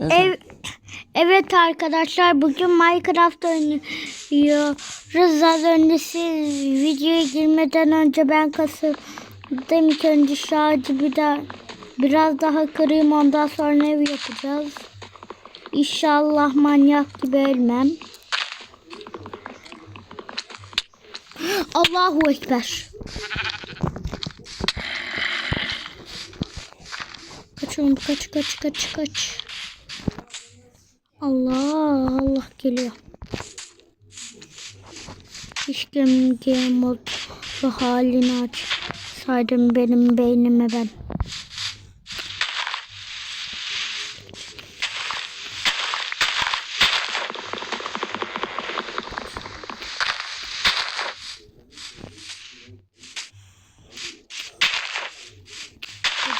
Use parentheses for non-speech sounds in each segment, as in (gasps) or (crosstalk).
Ev, (clears throat) evet arkadaşlar bugün Minecraft oynuyoruz. Az önce siz videoya girmeden önce ben kasıldım. İlk önce şu ağacı bir daha, biraz daha kırayım ondan sonra ev yapacağız. İnşallah manyak gibi ölmem. (gasps) Allahu Ekber. Kaçalım kaç kaç kaç kaç. Allah Allah geliyor. İşte game modlu halini aç. Saydım benim beynime ben.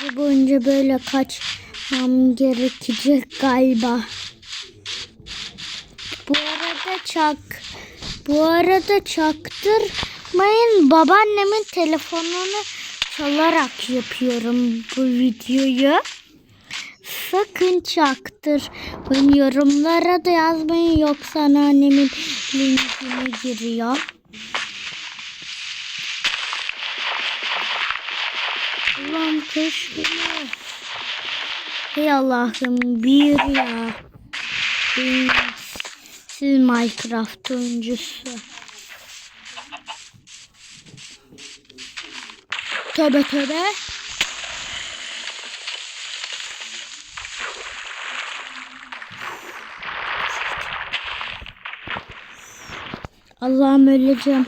Gece boyunca böyle kaçmam gerekecek galiba. Arada çak bu arada çaktırmayın babaannemin telefonunu çalarak yapıyorum bu videoyu. Sakın çaktırmayın yorumlara da yazmayın yoksa annemin linkine giriyor. Allah'ım keşke. Hey Allah'ım bir ya. Benim siz Minecraft oyuncusu. Tövbe tövbe. Allah'ım öleceğim.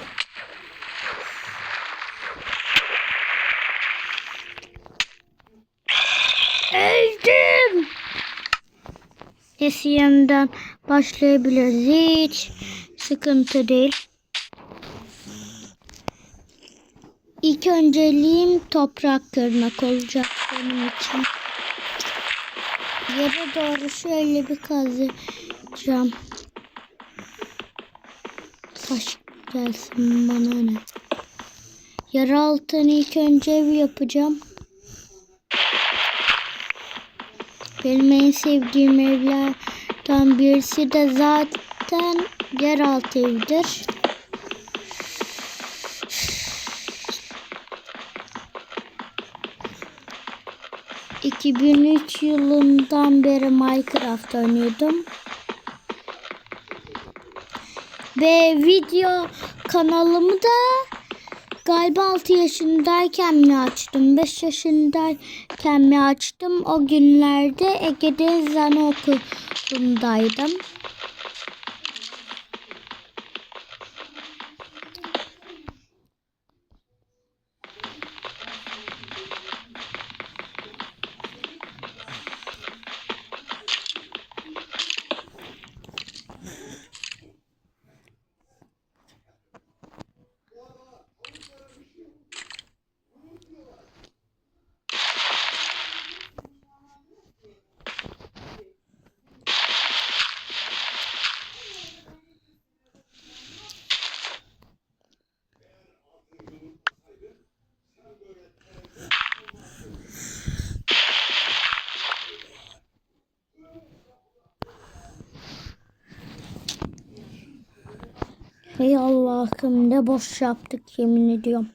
Neyse yeniden başlayabiliriz. Hiç sıkıntı değil. İlk önceliğim toprak kırmak olacak benim için. Yere doğru şöyle bir kazacağım. Taş gelsin bana ne. Yer altını ilk önce ev yapacağım. Benim en sevdiğim evlerden birisi de zaten yeraltı evidir. ...2003 yılından beri Minecraft oynuyordum. Ve video kanalımı da galiba 6 yaşındayken mi açtım? 5 yaşındayken mi açtım? O günlerde Ege'de Bundan da Hey Allah'ım ne boş yaptık yemin ediyorum.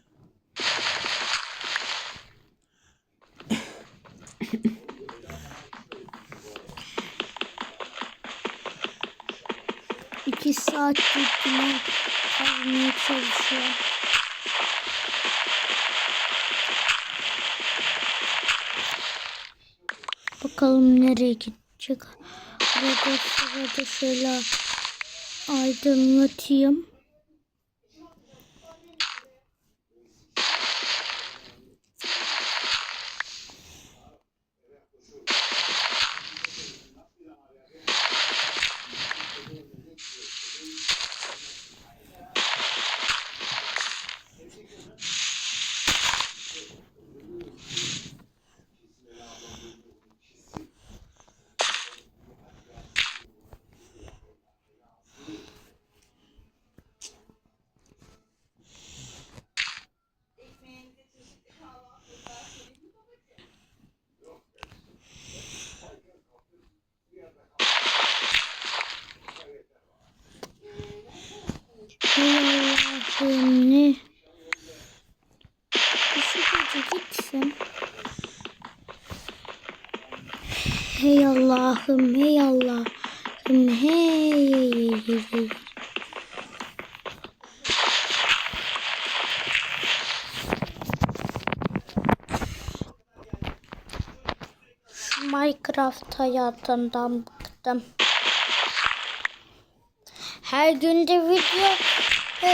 İki saattir bunu kazmaya çalışıyorum. Bakalım nereye gidecek. Burada sırada şöyle aydınlatayım. Gece gitsin. Hey Allah'ım, hey Allah'ım, hey. Şu Minecraft hayatından bıktım. Her günde video e,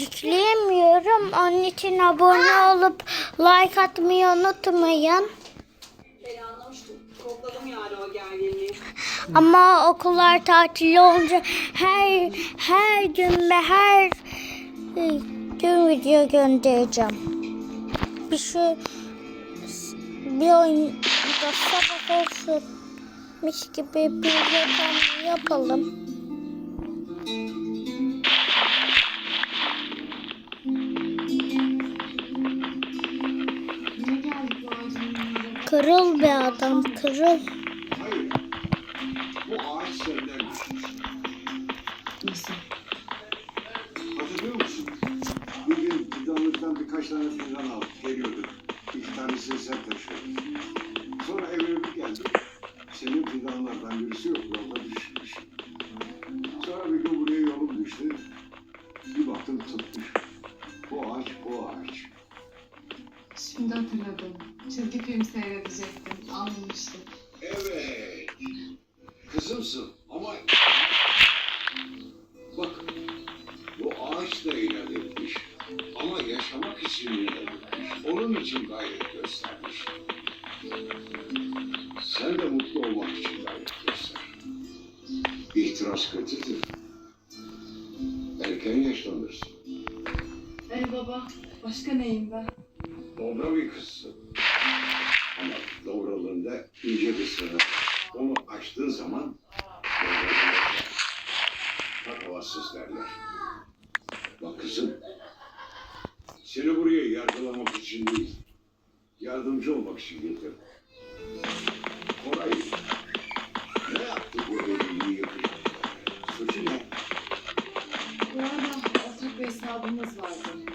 yükleyemiyorum. Onun için abone olup like atmayı unutmayın. Topladım yani o gerginliği. Ama okullar tatil olunca her her gün ve her e, gün video göndereceğim. Bir şey bir oyunda sabah olsun mis gibi bir yapalım. Kırıl be adam kırıl. Hayır. Bu ağaç senden düşmüş. Nasıl? Hatırlıyor musun? Bir gün fidanlıktan birkaç tane fidan aldık. Geliyorduk. İki tanesini sen taşıyordun. Sonra eve bir geldim. Senin fidanlardan birisi yok. Yolda düşmüş. Sonra bir gün buraya yolum düştü. Bir baktım tutmuş. Bu ağaç, bu ağaç. Şimdi hatırladım. Çizgi film seyredecektim. Anlamıştım. Evet. Kızımsın ama... Bak. Bu ağaç da inat etmiş. Ama yaşamak için inat etmiş. Onun için gayret göstermiş. Sen de mutlu olmak için gayret göster. İhtiras kötüdür. Erken yaşlanırsın. Ey baba, başka neyim ben? Dobra bir kızsın. Ama dobralığında ince bir sınır. Onu açtığın zaman patavatsız derler. Bak kızım, seni buraya yargılamak için değil, yardımcı olmak için getirdim. Koray, ne yaptı bu evliliği yıkacak? Suçu ne? Bu arada ortak bir hesabımız vardı.